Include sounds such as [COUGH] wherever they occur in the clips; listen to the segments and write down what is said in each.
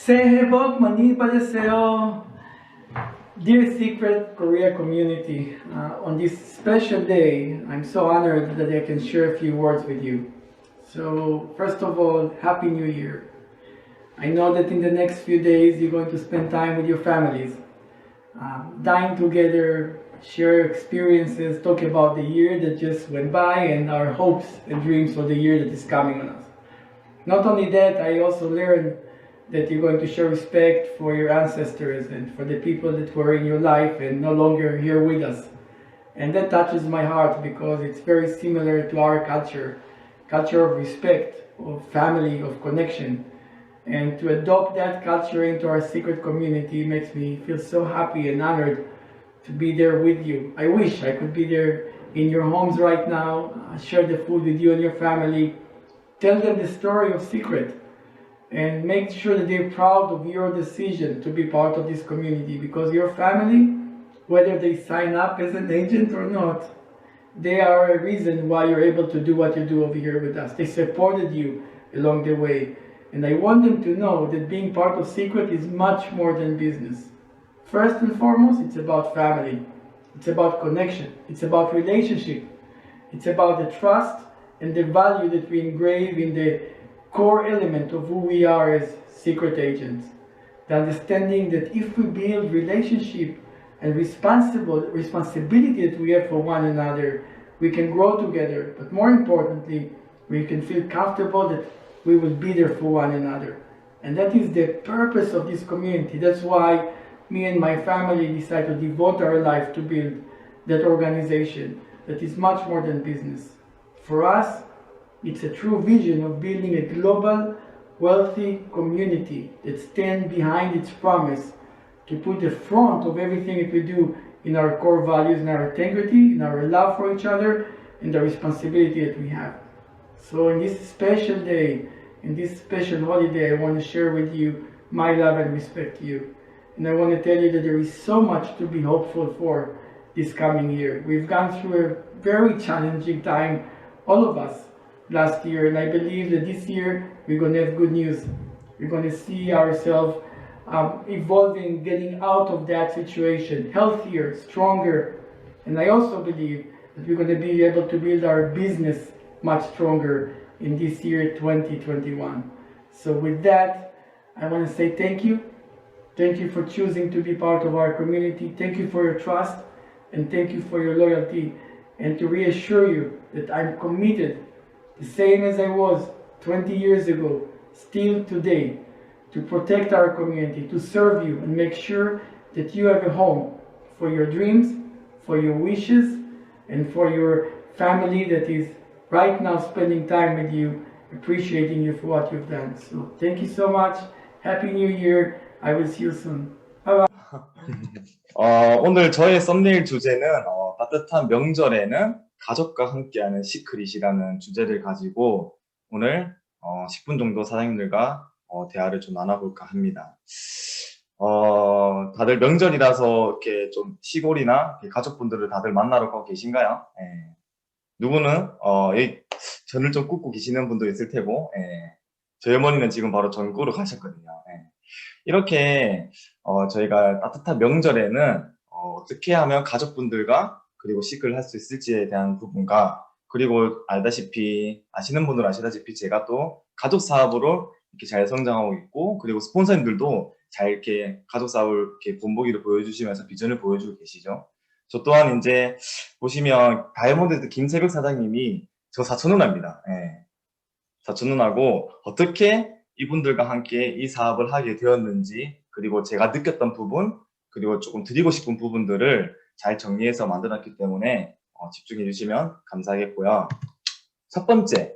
새해 복 많이 받으세요. Dear Secret Korea community, uh, on this special day, I'm so honored that I can share a few words with you. So, first of all, Happy New Year. I know that in the next few days you're going to spend time with your families, um, dine together, share experiences, talk about the year that just went by and our hopes and dreams for the year that is coming on us. Not only that, I also learned that you're going to show respect for your ancestors and for the people that were in your life and no longer here with us. And that touches my heart because it's very similar to our culture, culture of respect, of family, of connection. And to adopt that culture into our secret community makes me feel so happy and honored to be there with you. I wish I could be there in your homes right now, share the food with you and your family, tell them the story of secret and make sure that they're proud of your decision to be part of this community because your family, whether they sign up as an agent or not, they are a reason why you're able to do what you do over here with us. They supported you along the way. And I want them to know that being part of Secret is much more than business. First and foremost, it's about family. It's about connection. It's about relationship. It's about the trust and the value that we engrave in the core element of who we are as secret agents. The understanding that if we build relationship and responsible responsibility that we have for one another, we can grow together. But more importantly, we can feel comfortable that we will be there for one another. And that is the purpose of this community. That's why me and my family decided to devote our life to build that organization that is much more than business. For us, it's a true vision of building a global, wealthy community that stands behind its promise to put the front of everything that we do in our core values, in our integrity, in our love for each other, and the responsibility that we have. So in this special day, in this special holiday, I want to share with you my love and respect to you. And I want to tell you that there is so much to be hopeful for this coming year. We've gone through a very challenging time, all of us, last year, and I believe that this year we're going to have good news. We're going to see ourselves um, evolving, getting out of that situation, healthier, stronger. And I also believe that we're going to be able to build our business much stronger in this year 2021. So with that, I want to say thank you. Thank you for choosing to be part of our community. Thank you for your trust and thank you for your loyalty. And to reassure you that I'm committed, the same as I was 20 years ago, still today, to protect our community, to serve you and make sure that you have a home for your dreams, for your wishes, and for your family that is right now spending time with you, appreciating you for what you've done. So thank you so much. Happy New Year. I will see you soon. Bye bye. [LAUGHS] 어, 오늘 저의 썸네일 주제는 어, 따뜻한 명절에는 가족과 함께하는 시크릿이라는 주제를 가지고 오늘 어, 10분 정도 사장님들과 어, 대화를 좀 나눠볼까 합니다. 어, 다들 명절이라서 이렇게 좀 시골이나 가족분들을 다들 만나러 가고 계신가요? 예. 누구는 어, 여기 전을 좀 굽고 계시는 분도 있을 테고, 예. 저희 어머니는 지금 바로 전 꾸러 가셨거든요. 예. 이렇게 어, 저희가 따뜻한 명절에는 어, 떻게 하면 가족분들과 그리고 시크를 할 수 있을지에 대한 부분과 그리고 알다시피 아시는 분들은 아시다시피 제가 또 가족 사업으로 이렇게 잘 성장하고 있고 그리고 스폰서님들도 잘 이렇게 가족 사업을 이렇게 본보기를 보여주시면서 비전을 보여주고 계시죠. 저 또한 이제 보시면 다이아몬드 김새벽 사장님이 저 사촌 누나입니다. 예. 사촌 누나고 어떻게 이분들과 함께 이 사업을 하게 되었는지 그리고 제가 느꼈던 부분 그리고 조금 드리고 싶은 부분들을 잘 정리해서 만들었기 때문에 어, 집중해 주시면 감사하겠고요. 첫 번째,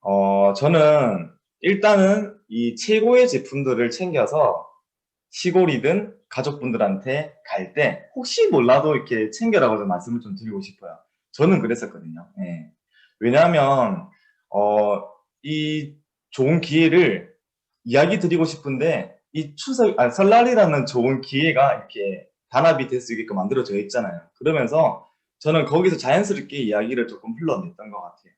어, 저는 일단은 이 최고의 제품들을 챙겨서 시골이든 가족분들한테 갈 때 혹시 몰라도 이렇게 챙겨라고 좀 말씀을 좀 드리고 싶어요. 저는 그랬었거든요. 예. 왜냐하면 어, 이 좋은 기회를 이야기 드리고 싶은데 이 추석, 아, 설날이라는 좋은 기회가 이렇게 단합이 될 수 있게끔 만들어져 있잖아요. 그러면서 저는 거기서 자연스럽게 이야기를 조금 흘러냈던 것 같아요.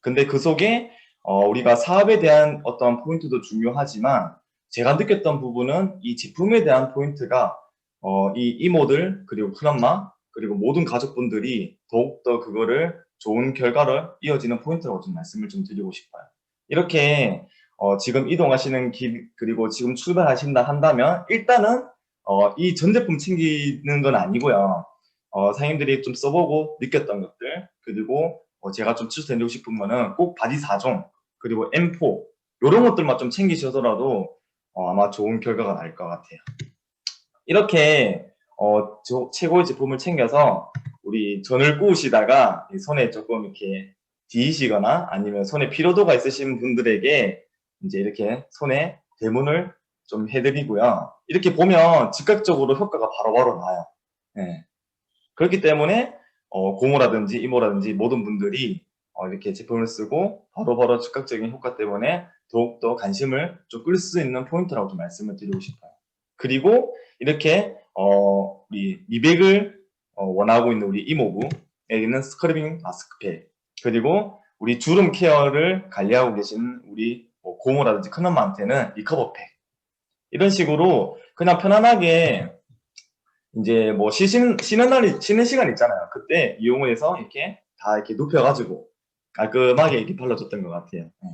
근데 그 속에 어, 우리가 사업에 대한 어떤 포인트도 중요하지만 제가 느꼈던 부분은 이 제품에 대한 포인트가 어, 이 이모들 그리고 큰엄마 그리고 모든 가족분들이 더욱더 그거를 좋은 결과를 이어지는 포인트라고 좀 말씀을 좀 드리고 싶어요. 이렇게 어, 지금 이동하시는 길 그리고 지금 출발하신다 한다면 일단은 어, 이 전 제품 챙기는 건 아니고요. 어, 사장님들이 좀 써보고 느꼈던 것들 그리고 어, 제가 좀 추천드리고 싶은 거는 꼭 바디 4종 그리고 M4 이런 것들만 좀 챙기셔더라도 어, 아마 좋은 결과가 날 것 같아요. 이렇게 어, 저- 최고의 제품을 챙겨서 우리 전을 구우시다가 이 손에 조금 이렇게 뒤이시거나 아니면 손에 피로도가 있으신 분들에게 이제 이렇게 손에 대문을 좀 해드리고요. 이렇게 보면 즉각적으로 효과가 바로바로 나요. 예. 그렇기 때문에 어, 고모라든지 이모라든지 모든 분들이 어, 이렇게 제품을 쓰고 바로바로 즉각적인 효과 때문에 더욱더 관심을 좀 끌 수 있는 포인트라고 좀 말씀을 드리고 싶어요. 그리고 이렇게 어, 우리 미백을 어, 원하고 있는 우리 이모부에게는 스크러빙 마스크팩 그리고 우리 주름 케어를 관리하고 계신 우리 뭐 고모라든지 큰엄마한테는 리커버팩 이런 식으로 그냥 편안하게 이제 뭐 쉬신, 쉬는 날이 쉬는 시간 있잖아요. 그때 이용을 해서 이렇게 다 이렇게 눕혀가지고 깔끔하게 이렇게 발라줬던 것 같아요. 예.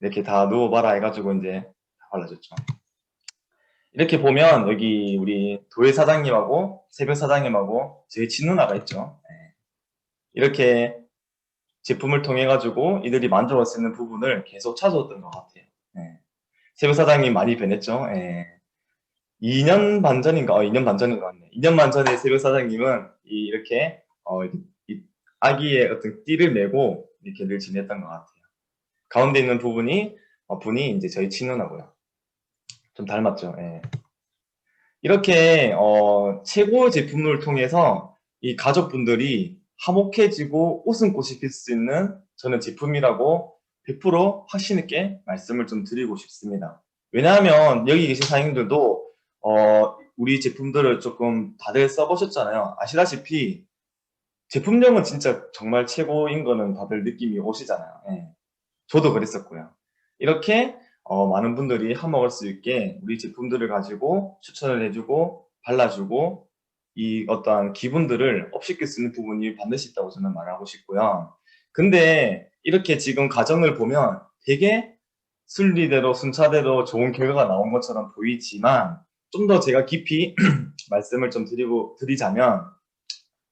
이렇게 다 누워봐라 해가지고 이제 다 발라줬죠. 이렇게 보면 여기 우리 도예 사장님하고 새벽 사장님하고 제 친누나가 있죠. 예. 이렇게 제품을 통해 가지고 이들이 만족할 수 있는 부분을 계속 찾아왔던 것 같아요. 예. 새벽 사장님 많이 변했죠. 예. 2년 반 전인가, 어, 2년 반 전인 것 같네. 2년 반 전에 새벽 사장님은 이, 렇게 어, 이, 이 아기의 어떤 띠를 메고 이렇게 늘 지냈던 것 같아요. 가운데 있는 부분이 어, 분이 이제 저희 친누나고요. 좀 닮았죠. 예. 이렇게 어, 최고 제품을 통해서 이 가족분들이 화목해지고 웃음꽃이 필 수 있는 저는 제품이라고 100% 확신 있게 말씀을 좀 드리고 싶습니다. 왜냐하면 여기 계신 사장님들도 어, 우리 제품들을 조금 다들 써보셨잖아요. 아시다시피 제품력은 진짜 정말 최고인 거는 다들 느낌이 오시잖아요. 예. 저도 그랬었고요. 이렇게 어, 많은 분들이 한먹을 수 있게 우리 제품들을 가지고 추천을 해주고 발라주고 이 어떠한 기분들을 업시킬 수 있는 부분이 반드시 있다고 저는 말하고 싶고요. 근데 이렇게 지금 과정을 보면 되게 순리대로 순차대로 좋은 결과가 나온 것처럼 보이지만 좀 더 제가 깊이 [CLEARS THROAT] 말씀을 좀 드리고 드리자면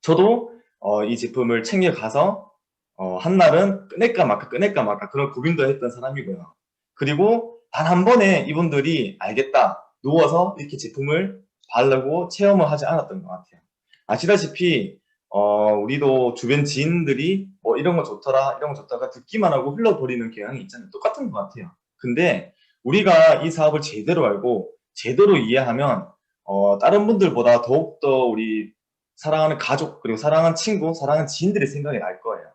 저도 어, 이 제품을 챙겨가서 어, 한날은 꺼낼까 말까 꺼낼까 말까 그런 고민도 했던 사람이고요. 그리고 단 한 번에 이분들이 알겠다 누워서 이렇게 제품을 바르고 체험을 하지 않았던 것 같아요. 아시다시피 어, 우리도 주변 지인들이 뭐 이런 거 좋더라 이런 거 좋다가 듣기만 하고 흘러버리는 경향이 있잖아요. 똑같은 것 같아요. 근데 우리가 이 사업을 제대로 알고 제대로 이해하면 어, 다른 분들보다 더욱더 우리 사랑하는 가족 그리고 사랑하는 친구 사랑하는 지인들의 생각이 날 거예요.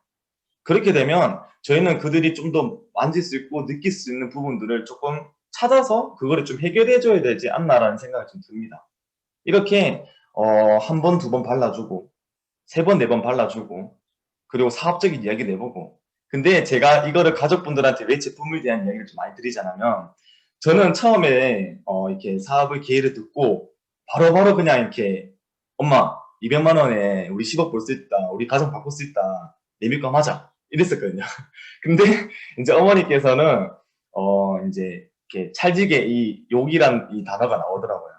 그렇게 되면 저희는 그들이 좀 더 만질 수 있고 느낄 수 있는 부분들을 조금 찾아서 그거를 좀 해결해 줘야 되지 않나라는 생각이 좀 듭니다. 이렇게 어, 한 번, 두 번 발라주고 세 번, 네 번 발라주고 그리고 사업적인 이야기 내보고. 근데 제가 이거를 가족분들한테 왜 제품에 대한 이야기를 좀 많이 드리자면 저는 처음에 어, 이렇게 사업의 기회를 듣고 바로 바로 그냥 이렇게 엄마 200만 원에 우리 10억 벌 수 있다 우리 가정 바꿀 수 있다 내 밀감 하자 이랬었거든요. [LAUGHS] 근데 이제 어머니께서는 어 이제 이렇게 찰지게 이 욕이란 이 단어가 나오더라고요.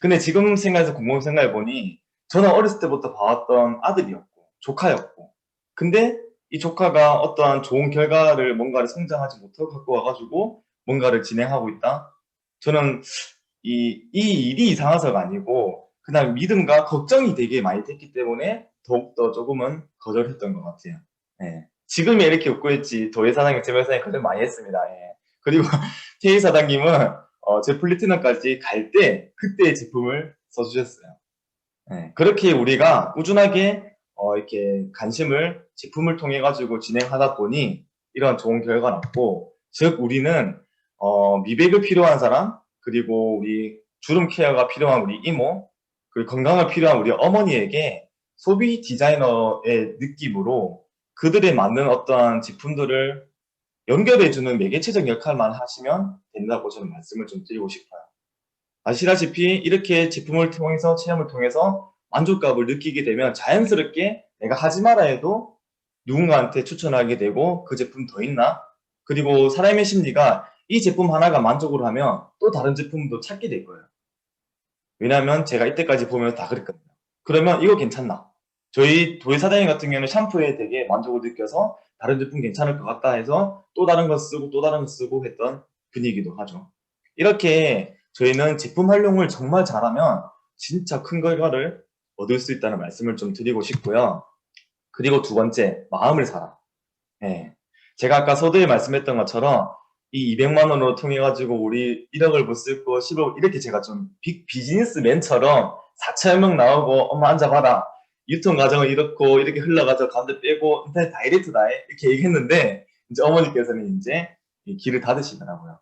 근데 지금 생각해서 곰곰 생각해 보니 저는 어렸을 때부터 봐왔던 아들이었고 조카였고 근데 이 조카가 어떠한 좋은 결과를 뭔가를 성장하지 못하고 갖고 와가지고 뭔가를 진행하고 있다 저는 이, 이 일이 이상해서가 아니고 그냥 믿음과 걱정이 되게 많이 됐기 때문에 더욱더 조금은 거절했던 것 같아요. 예. 지금이 이렇게 웃고 있지 도예 사장님, 재벌 사장님 거절 많이 했습니다. 예. 그리고 [LAUGHS] 태희 사장님은 어, 제 플래티넘까지 갈 때 그때 제품을 써주셨어요. 예. 그렇게 우리가 꾸준하게 어, 이렇게 관심을 제품을 통해 가지고 진행하다 보니 이런 좋은 결과가 났고 즉 우리는 어, 미백을 필요한 사람 그리고 우리 주름 케어가 필요한 우리 이모 그리고 건강을 필요한 우리 어머니에게 소비 디자이너의 느낌으로 그들에 맞는 어떠한 제품들을 연결해주는 매개체적 역할만 하시면 된다고 저는 말씀을 좀 드리고 싶어요. 아시다시피 이렇게 제품을 통해서 체험을 통해서 만족감을 느끼게 되면 자연스럽게 내가 하지 말아 해도 누군가한테 추천하게 되고 그 제품 더 있나? 그리고 사람의 심리가 이 제품 하나가 만족을 하면 또 다른 제품도 찾게 될 거예요. 왜냐하면 제가 이때까지 보면 다 그랬거든요. 그러면 이거 괜찮나? 저희 도희 사장님 같은 경우는 샴푸에 되게 만족을 느껴서 다른 제품 괜찮을 것 같다 해서 또 다른 거 쓰고 또 다른 거 쓰고 했던 분위기도 하죠. 이렇게 저희는 제품 활용을 정말 잘하면 진짜 큰 결과를 얻을 수 있다는 말씀을 좀 드리고 싶고요. 그리고 두 번째, 마음을 사라. 예. 제가 아까 서두에 말씀했던 것처럼 이 200만 원으로 통해 가지고 우리 1억을 못쓸거 10억 이렇게 제가 좀 빅 비즈니스맨처럼 4천 명 나오고 엄마 앉아봐라 유통 과정은 이렇고 이렇게 흘러가서 가운데 빼고 인터넷 다이렉트다 이렇게 얘기했는데 이제 어머니께서는 이제 이 길을 닫으시더라고요.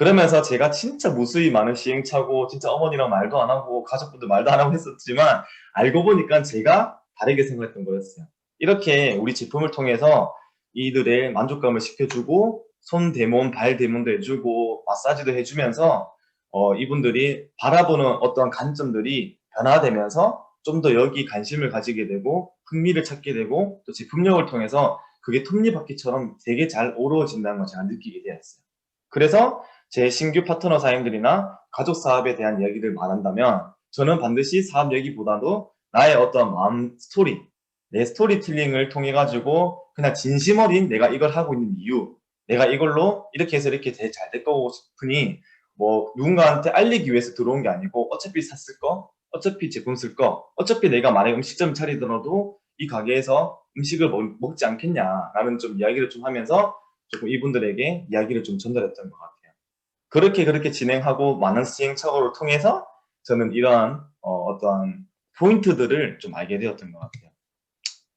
그러면서 제가 진짜 무수히 많은 시행착오 진짜 어머니랑 말도 안 하고 가족분들 말도 안 하고 했었지만 알고 보니까 제가 다르게 생각했던 거였어요. 이렇게 우리 제품을 통해서 이들의 만족감을 시켜주고 손 대몬, 발 대몬도 해주고 마사지도 해주면서 어, 이분들이 바라보는 어떤 관점들이 변화되면서 좀 더 여기 관심을 가지게 되고 흥미를 찾게 되고 또 제품력을 통해서 그게 톱니바퀴처럼 되게 잘 오르어진다는 걸 제가 느끼게 되었어요. 그래서 제 신규 파트너 사장님들이나 가족 사업에 대한 이야기를 말한다면 저는 반드시 사업 얘기보다도 나의 어떤 마음 스토리, 내 스토리텔링을 통해 가지고 그냥 진심 어린 내가 이걸 하고 있는 이유, 내가 이걸로 이렇게 해서 이렇게 잘될 거고 싶으니 뭐 누군가한테 알리기 위해서 들어온 게 아니고 어차피 샀을 거, 어차피 제품 쓸 거, 어차피 내가 만약에 음식점 차리더라도 이 가게에서 음식을 먹, 먹지 않겠냐라는 좀 이야기를 좀 하면서 조금 이분들에게 이야기를 좀 전달했던 것 같아요. 그렇게 그렇게 진행하고 많은 시행착오를 통해서 저는 이러한 어, 어떠한 포인트들을 좀 알게 되었던 것 같아요.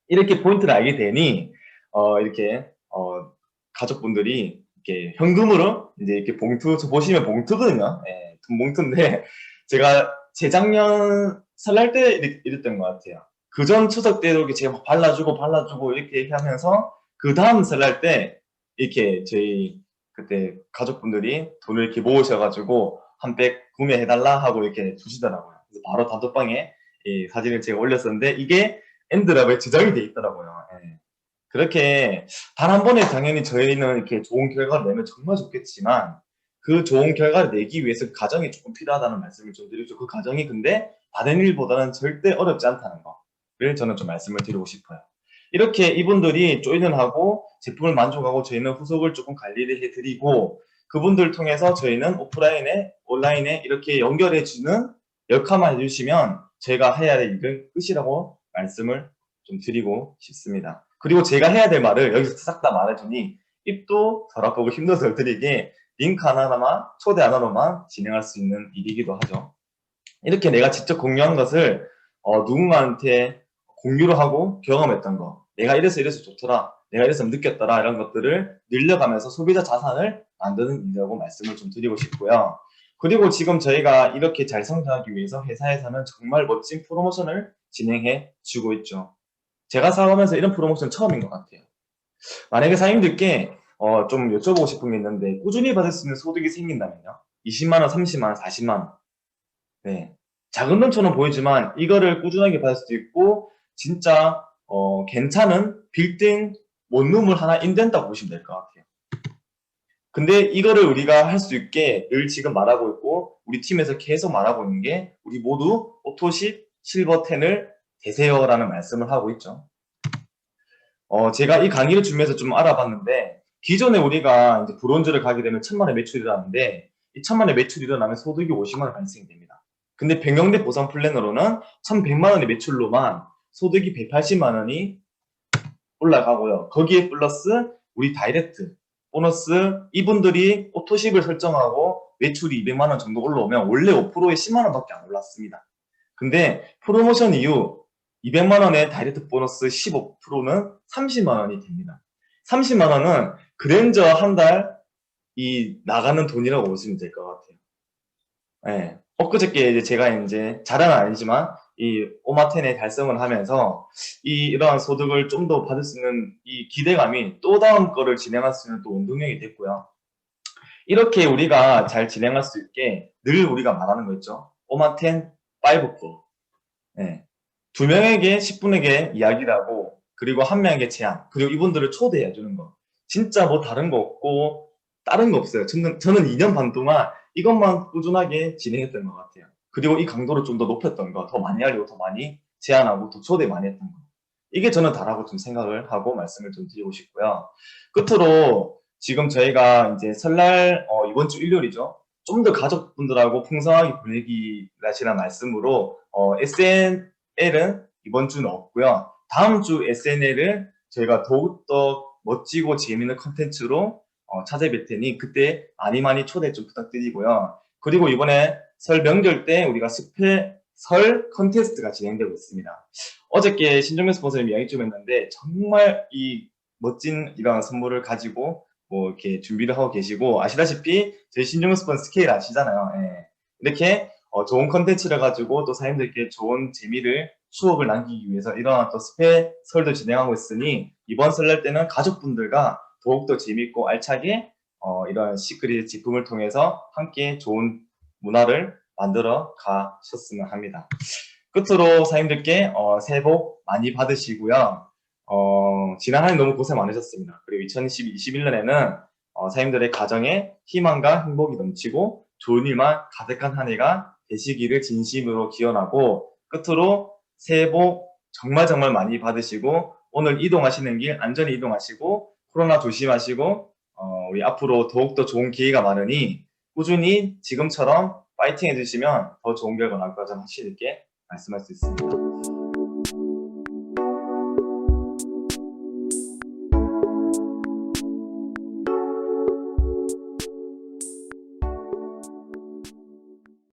이렇게 포인트를 알게 되니 어, 이렇게 어, 가족분들이 이렇게 현금으로 이제 이렇게 봉투 저 보시면 봉투거든요. 예, 돈 봉투인데 [LAUGHS] 제가 재작년 설날 때 이랬, 이랬던 것 같아요. 그 전 추석 때도 이렇게 제가 막 발라주고 발라주고 이렇게 얘기하면서 그 다음 설날 때 이렇게 저희 그때 가족분들이 돈을 이렇게 모으셔가지고 한 백 구매해달라 하고 이렇게 주시더라고요. 그래서 바로 단톡방에 이 사진을 제가 올렸었는데 이게 엔드랍에 저장이 돼 있더라고요. 예. 그렇게 단 한 번에 당연히 저희는 이렇게 좋은 결과를 내면 정말 좋겠지만 그 좋은 결과를 내기 위해서 가정이 조금 필요하다는 말씀을 좀 드리죠. 그 가정이 근데 다른 일보다는 절대 어렵지 않다는 거를 저는 좀 말씀을 드리고 싶어요. 이렇게 이분들이 조인을 제품을 만족하고 저희는 후속을 조금 관리를 해드리고 그분들 통해서 저희는 오프라인에 온라인에 이렇게 연결해주는 역할만 해주시면 저희가 해야 될 일은 끝이라고 말씀을 좀 드리고 싶습니다. 그리고 제가 해야 될 말을 여기서 싹 다 말해주니 입도 덜 아프고 덜 들이게 링크 하나만 초대 하나로만 진행할 수 있는 일이기도 하죠. 이렇게 내가 직접 공유한 것을 어, 누군가한테 공유를 하고 경험했던 거 내가 이래서 이래서 좋더라 내가 이래서 느꼈더라 이런 것들을 늘려가면서 소비자 자산을 만드는 일이라고 말씀을 좀 드리고 싶고요. 그리고 지금 저희가 이렇게 잘 성장하기 위해서 회사에서는 정말 멋진 프로모션을 진행해 주고 있죠. 제가 사업하면서 이런 프로모션 처음인 것 같아요. 만약에 사장님들께 어, 좀 여쭤보고 싶은 게 있는데 꾸준히 받을 수 있는 소득이 생긴다면요. 20만 원, 30만 원, 40만 원. 네. 작은 돈처럼 보이지만 이거를 꾸준하게 받을 수도 있고 진짜 어, 괜찮은 빌딩 원룸을 하나 인덴다고 보시면 될 것 같아요. 근데 이거를 우리가 할 수 있게 늘 지금 말하고 있고 우리 팀에서 계속 말하고 있는 게 우리 모두 오토십 실버 10을 되세요라는 말씀을 하고 있죠. 어, 제가 이 강의를 준비해서 좀 알아봤는데 기존에 우리가 이제 브론즈를 가게 되면 천만 원 매출이 일어나는데 이 천만 원 매출이 일어나면 소득이 50만 원 발생됩니다. 근데 백영대 보상 플랜으로는 1100만 원의 매출로만 소득이 180만 원이 올라가고요. 거기에 플러스 우리 다이렉트 보너스 이분들이 오토십을 설정하고 매출이 200만 원 정도 올라오면 원래 5%에 10만 원밖에 안 올랐습니다. 근데 프로모션 이후 200만 원의 다이렉트 보너스 15%는 30만 원이 됩니다. 30만 원은 그랜저 한 달 이 나가는 돈이라고 보시면 될 것 같아요. 예. 엊그저께 이제 제가 이제 자랑은 아니지만 이 오마텐에 달성을 하면서 이 이러한 소득을 좀 더 받을 수 있는 이 기대감이 또 다음 거를 진행할 수 있는 또 원동력이 됐고요. 이렇게 우리가 잘 진행할 수 있게 늘 우리가 말하는 거 있죠. 오마텐 5거. 네. 두 명에게 10분에게 이야기를 하고 그리고 한 명에게 제안 그리고 이분들을 초대해 주는 거. 진짜 뭐 다른 거 없고 다른 거 없어요. 저는, 저는 2년 반 동안 이것만 꾸준하게 진행했던 것 같아요. 그리고 이 강도를 좀 더 높였던 거, 더 많이 알리고 더 많이 제안하고 더 초대 많이 했던 거. 이게 저는 다라고 좀 생각을 하고 말씀을 좀 드리고 싶고요. 끝으로 지금 저희가 이제 설날 어, 이번 주 일요일이죠. 좀 더 가족분들하고 풍성하게 보내기라시는 말씀으로 어, SNL은 이번 주는 없고요. 다음 주 SNL을 저희가 더욱더 멋지고 재밌는 컨텐츠로 어, 찾아뵐 테니 그때 많이 많이 초대 좀 부탁드리고요. 그리고 이번에 설 명절 때 우리가 스페 설 컨테스트가 진행되고 있습니다. 어저께 신정면 스폰서님 이야기 좀 했는데 정말 이 멋진 이런 선물을 가지고 뭐 이렇게 준비를 하고 계시고 아시다시피 저희 신정면 스폰 스케일 아시잖아요. 예. 이렇게 어, 좋은 컨텐츠를 가지고 또 사장님들께 좋은 재미를 추억을 남기기 위해서 이런 또 스페 설도 진행하고 있으니 이번 설날 때는 가족분들과 더욱더 재밌고 알차게 어, 이런 시크릿 제품을 통해서 함께 좋은 문화를 만들어 가셨으면 합니다. 끝으로 사장님들께 어, 새해 복 많이 받으시고요. 어, 지난 한 해 너무 고생 많으셨습니다. 그리고 2021년에는 어, 사장님들의 가정에 희망과 행복이 넘치고 좋은 일만 가득한 한 해가 되시기를 진심으로 기원하고 끝으로 새해 복 정말 정말 많이 받으시고 오늘 이동하시는 길 안전히 이동하시고 코로나 조심하시고 어, 우리 앞으로 더욱더 좋은 기회가 많으니 꾸준히 지금처럼 파이팅 해주시면 더 좋은 결과 나올 거라 확실히 있게 말씀할 수 있습니다.